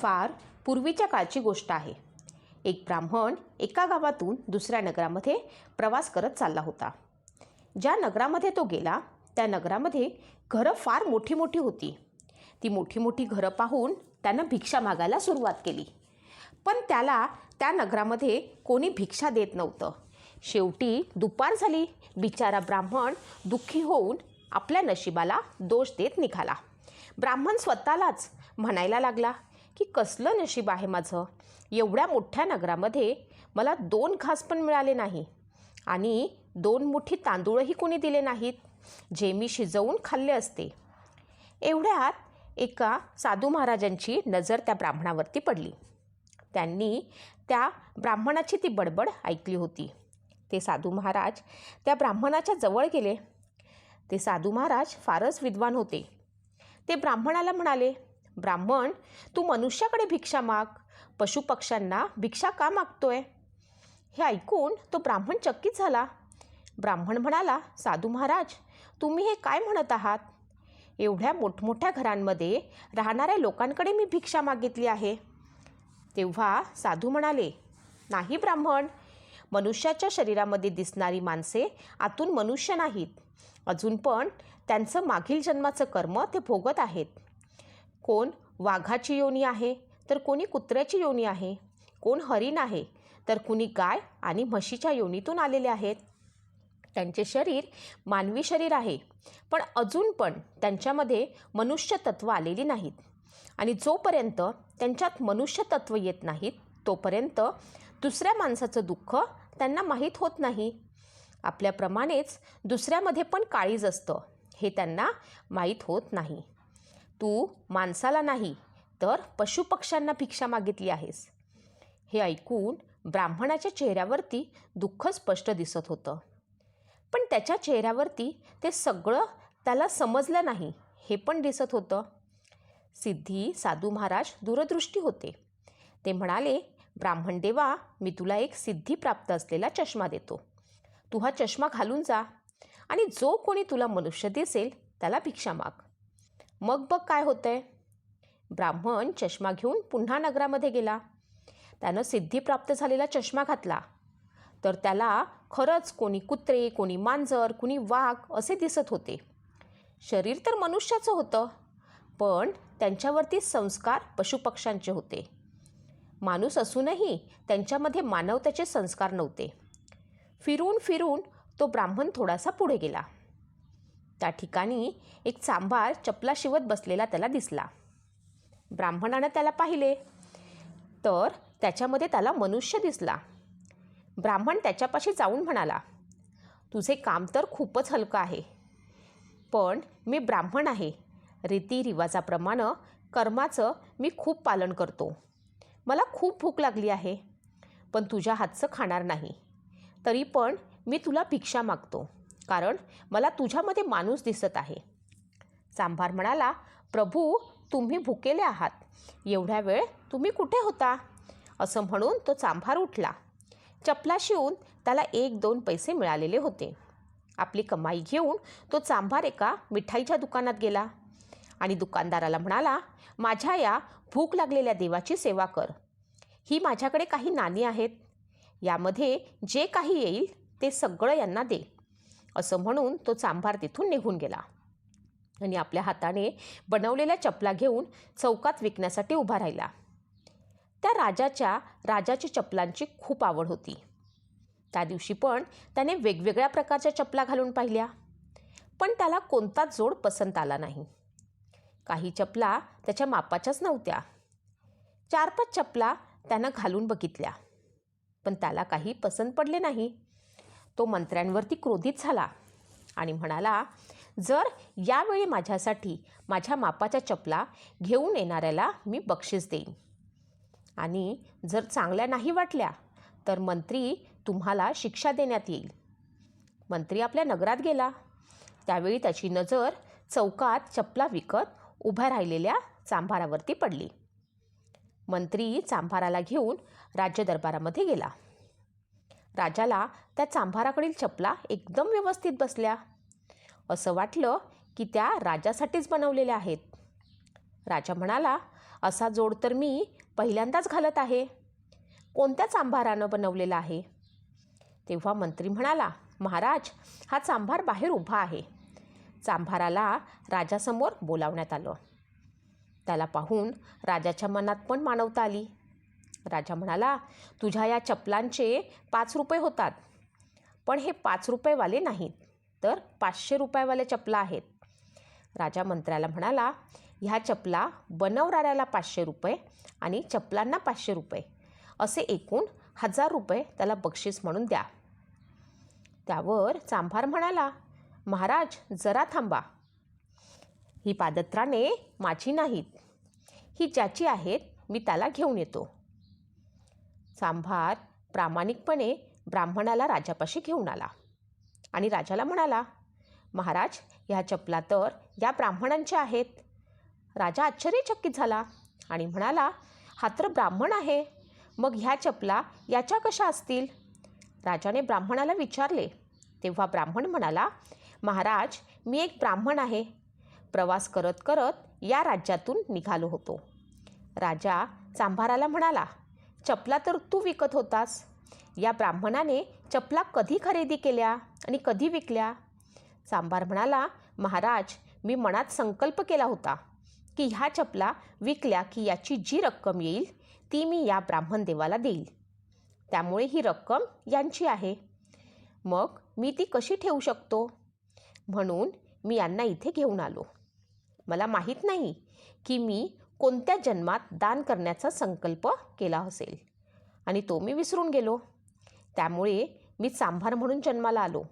फार पूर्वीच्या काळची गोष्ट आहे. एक ब्राह्मण एका गावातून दुसऱ्या नगरामध्ये प्रवास करत चालला होता. ज्या नगरामध्ये तो गेला त्या नगरामध्ये घरं फार मोठी मोठी होती. ती मोठी मोठी घरं पाहून त्यानं भिक्षा मागायला सुरुवात केली. पण त्याला त्या नगरामध्ये कोणी भिक्षा देत नव्हतं. शेवटी दुपार झाली. बिचारा ब्राह्मण दुःखी होऊन आपल्या नशिबाला दोष देत निघाला. ब्राह्मण स्वतःलाच म्हणायला लागला की कसलं नशीब आहे माझं? एवढ्या मोठ्या नगरामध्ये मला दोन घास पण मिळाले नाही. आणि दोन मुठी तांदूळही कोणी दिले नाहीत जे मी शिजवून खाल्ले असते. एवढ्यात एका साधू महाराजांची नजर त्या ब्राह्मणावरती पडली. त्यांनी त्या ब्राह्मणाची ती बडबड ऐकली होती. ते साधू महाराज त्या ब्राह्मणाच्या जवळ गेले. ते साधू महाराज फारच विद्वान होते. ते ब्राह्मणाला म्हणाले ब्राह्मण तू मनुष्याकडे भिक्षा माग. पशुपक्ष्यांना भिक्षा का मागतोय? हे ऐकून तो ब्राह्मण चकित झाला. ब्राह्मण म्हणाला साधू महाराज तुम्ही हे काय म्हणत आहात? एवढ्या मोठमोठ्या घरांमध्ये राहणाऱ्या लोकांकडे मी भिक्षा मागितली आहे. तेव्हा साधू म्हणाले नाही ब्राह्मण मनुष्याच्या शरीरामध्ये दिसणारी माणसे आतून मनुष्य नाहीत. अजून पण त्यांचं मागील जन्माचं कर्म ते भोगत आहेत. कोण वाघाची योनी आहे? तर कोणी कुत्र्याची योनी आहे? कोण हरिण आहे? तर कुणी गाय आणि म्हशीच्या योनीतून आलेले आहेत. त्यांचे शरीर मानवी शरीर आहे. पण अजून पण त्यांच्यामध्ये मनुष्यतत्व आलेली नाहीत. आणि जोपर्यंत त्यांच्यात मनुष्यतत्व येत नाहीत तोपर्यंत दुसऱ्या माणसाचं दुःख त्यांना माहीत होत नाही. आपल्याप्रमाणेच दुसऱ्यामध्ये पण काळीज असतं. हे त्यांना माहीत होत नाही. तू माणसाला नाही तर पशुपक्ष्यांना भिक्षा मागितली आहेस. हे ऐकून ब्राह्मणाच्या चेहऱ्यावरती दुःख स्पष्ट दिसत होतं. पण त्याच्या चेहऱ्यावरती ते सगळं त्याला समजलं नाही हे पण दिसत होतं. सिद्धी साधू महाराज दूरदृष्टी होते. ते म्हणाले ब्राह्मण देवा मी तुला एक सिद्धी प्राप्त असलेला चष्मा देतो. तू हा चष्मा घालून जा. आणि जो कोणी तुला मनुष्य दिसेल त्याला भिक्षा माग. मग बघ काय होतंय. ब्राह्मण चष्मा घेऊन पुन्हा नगरामध्ये गेला. त्यानं सिद्धी प्राप्त झालेला चष्मा घातला. तर त्याला खरंच कोणी कुत्रे कोणी मांजर कोणी वाघ असे दिसत होते. शरीर तर मनुष्याचं होतं पण त्यांच्यावरती संस्कार पशुपक्ष्यांचे होते. माणूस असूनही त्यांच्यामध्ये मानवतेचे संस्कार नव्हते. फिरून फिरून तो ब्राह्मण थोडासा पुढे गेला. त्या ठिकाणी एक चांभार चपला शिवत बसलेला त्याला दिसला. ब्राह्मणानं त्याला पाहिले तर त्याच्यामध्ये त्याला मनुष्य दिसला. ब्राह्मण त्याच्यापाशी जाऊन म्हणाला तुझे काम तर खूपच हलकं आहे पण मी ब्राह्मण आहे. रीतीरिवाजाप्रमाणे कर्माचं मी खूप पालन करतो. मला खूप भूक लागली आहे पण तुझ्या हातचं खाणार नाही. तरी पण मी तुला भिक्षा मागतो. कारण मला तुझ्यामध्ये माणूस दिसत आहे. चांभार म्हणाला प्रभू तुम्ही भुकेले आहात. एवढ्या वेळ तुम्ही कुठे होता? असं म्हणून तो चांभार उठला. चपला शिवून त्याला एक दोन पैसे मिळालेले होते. आपली कमाई घेऊन तो चांभार एका मिठाईच्या दुकानात गेला. आणि दुकानदाराला म्हणाला माझ्या या भूक लागलेल्या देवाची सेवा कर. ही माझ्याकडे काही नाणी आहेत. यामध्ये जे काही येईल ते सगळं यांना दे. असं म्हणून तो चांभार तिथून निघून गेला. आणि आपल्या हाताने बनवलेल्या चपला घेऊन चौकात विकण्यासाठी उभा राहिला. त्या राजाच्या राजाची चपलांची खूप आवड होती. त्या दिवशी पण त्याने वेगवेगळ्या प्रकारच्या चपला घालून पाहिल्या. पण त्याला कोणताच जोड पसंत आला नाही. काही चपला त्याच्या मापाच्याच नव्हत्या. चार पाच चपला त्यानं घालून बघितल्या. पण त्याला काही पसंत पडले नाही. तो मंत्र्यांवरती क्रोधित झाला आणि म्हणाला जर यावेळी माझ्यासाठी माझ्या मापाच्या चपला घेऊन येणाऱ्याला मी बक्षीस देईन. आणि जर चांगल्या नाही वाटल्या तर मंत्री तुम्हाला शिक्षा देण्यात येईल. मंत्री आपल्या नगरात गेला. त्यावेळी त्याची नजर चौकात चपला विकत उभ्या राहिलेल्या चांभारावरती पडली. मंत्री चांभाराला घेऊन राज्य दरबारामध्ये गेला. राजाला त्या चांभाराकडील चपला एकदम व्यवस्थित बसल्या. असं वाटलं की त्या राजासाठीच बनवलेल्या आहेत. राजा म्हणाला असा जोड तर मी पहिल्यांदाच घालत आहे. कोणत्या चांभारानं बनवलेला आहे? तेव्हा मंत्री म्हणाला महाराज हा चांभार बाहेर उभा आहे. चांभाराला राजासमोर बोलावण्यात आलं. त्याला पाहून राजाच्या मनात पण मानवता आली. राजा म्हणाला तुझ्या या चपलांचे पाच रुपये होतात. पण हे पाच रुपयेवाले नाहीत तर पाचशे रुपयावाले चपला आहेत. राजा मंत्र्याला म्हणाला ह्या चपला बनवणाऱ्याला पाचशे रुपये आणि चपलांना पाचशे रुपये. असे एकूण हजार रुपये त्याला बक्षीस म्हणून द्या. त्यावर चांभार म्हणाला महाराज जरा थांबा. ही पादत्राणे माझी नाहीत. ही ज्याची आहेत मी त्याला घेऊन येतो. सांभार प्रामाणिकपणे ब्राह्मणाला राजापाशी घेऊन आला. आणि राजाला म्हणाला महाराज ह्या चपला तर या ब्राह्मणांच्या आहेत. राजा आश्चर्यचकित झाला आणि म्हणाला हा तर ब्राह्मण आहे. मग ह्या चपला याच्या कशा असतील? राजाने ब्राह्मणाला विचारले. तेव्हा ब्राह्मण म्हणाला महाराज मी एक ब्राह्मण आहे. प्रवास करत करत या राज्यातून निघालो होतो. राजा चांभाराला म्हणाला चपला तर तू विकत होतास. या ब्राह्मणाने चपला कधी खरेदी केल्या आणि कधी विकल्या? सांबार म्हणाला महाराज मी मनात संकल्प केला होता की ह्या चपला विकल्या की याची जी रक्कम येईल ती मी या ब्राह्मण देवाला देईल. त्यामुळे ही रक्कम यांची आहे. मग मी ती कशी ठेवू शकतो? म्हणून मी यांना इथे घेऊन आलो. मला माहीत नाही की मी कोणत्या जन्मात दान करण्याचा संकल्प केला असेल? आणि तो मी विसरून गेलो. त्यामुळे मी सांभार म्हणून जन्माला आलो.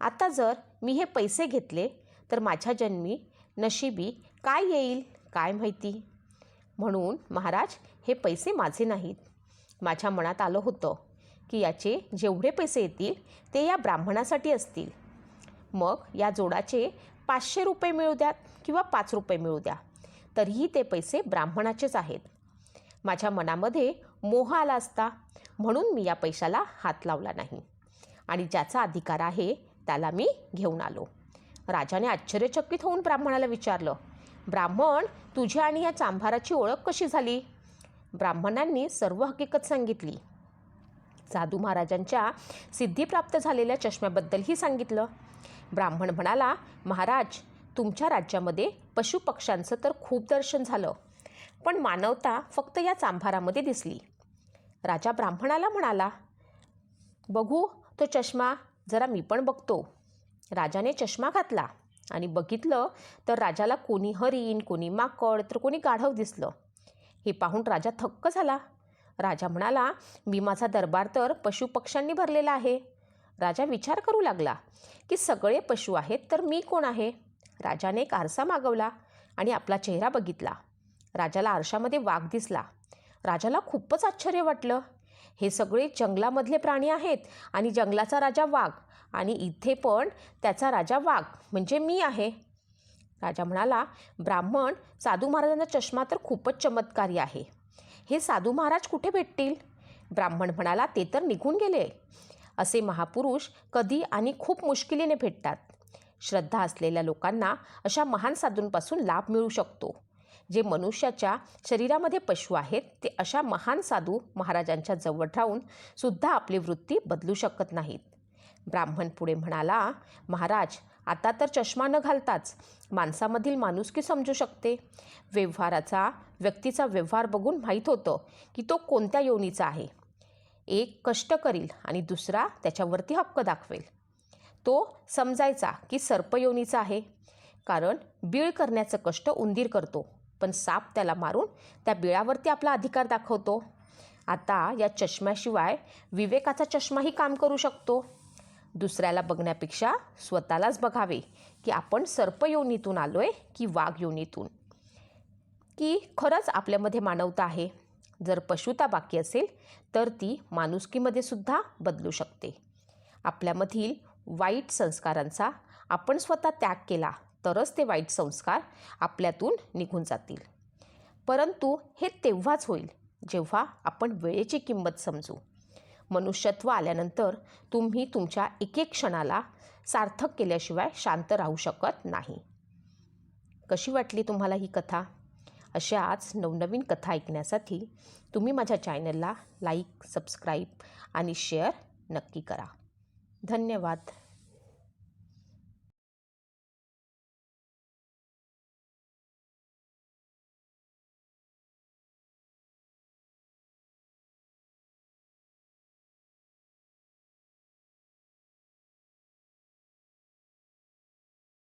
आता जर मी हे पैसे घेतले तर माझ्या जन्मी नशिबी काय येईल काय माहिती? म्हणून महाराज हे पैसे माझे नाहीत. माझ्या मनात आलं होतं की याचे जेवढे पैसे येतील ते या ब्राह्मणासाठी असतील. मग या जोडाचे पाचशे रुपये मिळू द्यात किंवा पाच रुपये मिळू द्या? तरीही ते पैसे ब्राह्मणाचेच आहेत. माझ्या मनामध्ये मोह आला असता म्हणून मी या पैशाला हात लावला नाही. आणि ज्याचा अधिकार आहे त्याला मी घेऊन आलो. राजाने आश्चर्यचकित होऊन ब्राह्मणाला विचारलं ब्राह्मण तुझी आणि या चांभाराची ओळख कशी झाली? ब्राह्मणांनी सर्व हकीकत सांगितली. साधू महाराजांच्या सिद्धिप्राप्त झालेल्या चष्म्याबद्दलही सांगितलं. ब्राह्मण म्हणाला महाराज तुमच्या राज्यामध्ये पशुपक्ष्यांचं तर खूप दर्शन झालं. पण मानवता फक्त या चांभारामध्ये दिसली. राजा ब्राह्मणाला म्हणाला बघू तो चष्मा जरा मी पण बघतो. राजाने चष्मा घातला आणि बघितलं तर राजाला कोणी हरिण कोणी माकड तर कोणी गाढव दिसलं. हे पाहून राजा थक्क झाला. राजा म्हणाला मी माझा दरबार तर पशुपक्ष्यांनी भरलेला आहे. राजा विचार करू लागला की सगळे पशु आहेत तर मी कोण आहे? राजाने एक आरसा मागवला आणि आपला चेहरा बघितला. राजाला आरशामध्ये वाघ दिसला. राजाला खूपच आश्चर्य वाटलं. हे सगळे जंगलामधले प्राणी आहेत आणि जंगलाचा राजा वाघ आणि इथे पण त्याचा राजा वाघ म्हणजे मी आहे. राजा म्हणाला ब्राह्मण साधू महाराजांचा चष्मा तर खूपच चमत्कारी आहे. हे साधू महाराज कुठे भेटतील? ब्राह्मण म्हणाला ते तर निघून गेले. असे महापुरुष कधी आणि खूप मुश्किलीने भेटतात. श्रद्धा असलेल्या लोकांना अशा महान साधूंपासून लाभ मिळू शकतो. जे मनुष्याच्या शरीरामध्ये पशु आहेत ते अशा महान साधू महाराजांच्या जवळ राहून सुद्धा आपली वृत्ती बदलू शकत नाहीत. ब्राह्मण पुढे म्हणाला महाराज आता तर चष्मा न घालताच माणसामधील माणुसकी समजू शकते. व्यवहाराचा व्यक्तीचा व्यवहार बघून माहीत होतं की तो कोणत्या योनीचा आहे. एक कष्ट करील आणि दुसरा त्याच्यावरती हक्क दाखवेल. तो समजायचा की सर्पयोनीचा आहे. कारण बीळ करण्याचं कष्ट उंदीर करतो पण साप त्याला मारून त्या बिळावरती आपला अधिकार दाखवतो. आता या चष्म्याशिवाय विवेकाचा चष्माही काम करू शकतो. दुसऱ्याला बघण्यापेक्षा स्वतःलाच बघावे की आपण सर्पयोनीतून आलो आहे की वाघ योनीतून की खरंच आपल्यामध्ये मानवता आहे. जर पशुता बाकी असेल तर ती माणुसकीमध्ये सुद्धा बदलू शकते. आपल्यामधील वाईट संस्कारांचा आपण स्वतः त्याग केला तरच ते वाईट संस्कार आपल्यातून निघून जातील. परंतु हे तेव्हाच होईल जेव्हा आपण वेळेची किंमत समजू. मनुष्यत्व आल्यानंतर तुम्ही तुमच्या एकेक क्षणाला सार्थक केल्याशिवाय शांत राहू शकत नाही. कशी वाटली तुम्हाला ही कथा? अशाच नवनवीन कथा ऐकण्यासाठी तुम्ही माझ्या चॅनलला लाईक सबस्क्राईब आणि शेअर नक्की करा. धन्यवाद.